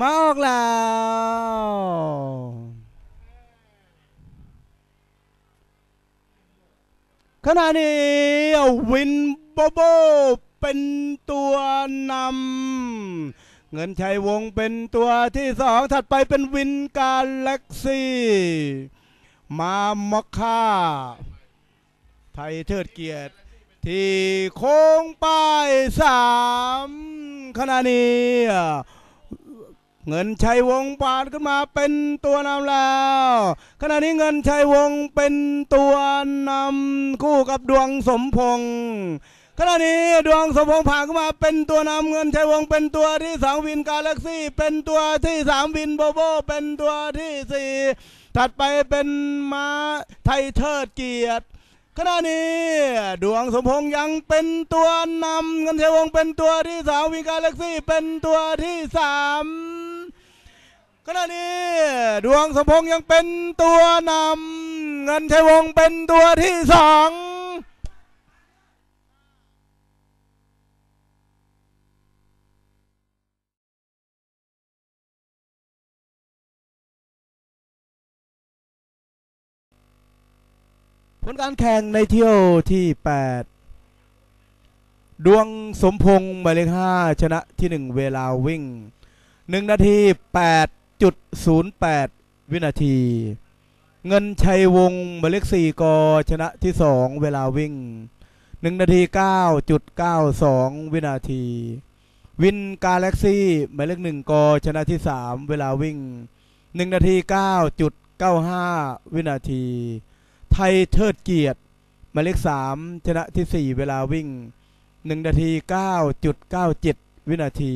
มาออกแล้ว ขณะนี้วินโบโบเป็นตัวนำเงินชัยวงเป็นตัวที่สองถัดไปเป็นวินกาแล็กซี่ มามอคค่าไทยเทิดเกียรติที่โค้งป้ายสามขณะนี้ เงินชัยวงปาดขึ้นมาเป็นตัวนำแล้ว ขณะนี้เงินชัยวงเป็นตัวนำคู่กับดวงสมพงษ์ขณะนี้ดวงสมพงษ์ผ่านเข้ามาเป็นตัวนำเงินชัยวงเป็นตัวที่สองวินกาแล็กซี่ เป็นตัวที่สามวินโบโบเป็นตัวที่สี่ถัดไปเป็นม้าไทยเทิดเกียรติขณะนี้ดวงสมพงษ์ยังเป็นตัวนำเงินชัยวงเป็นตัวที่สามวินกาแล็กซี่เป็นตัวที่สาม ขณะนี้ ดวงสมพงษ์ยังเป็นตัวนำเงินชัยวงศ์เป็นตัวที่สองผลการแข่งในเที่ยวที่ 8 ดวงสมพงษ์หมายเลข5ชนะที่ 1 เวลาวิ่ง 1 นาที 8.08วินาที เงินชัยวงหมายเลข4กชนะที่2เวลาวิ่ง1นาที9.92วินาที วินกาแล็กซี่หมายเลข1กชนะที่3เวลาวิ่ง1นาที9.95วินาที ไทยเทิดเกียรติหมายเลข3ชนะที่4เวลาวิ่ง1นาที9.97วินาที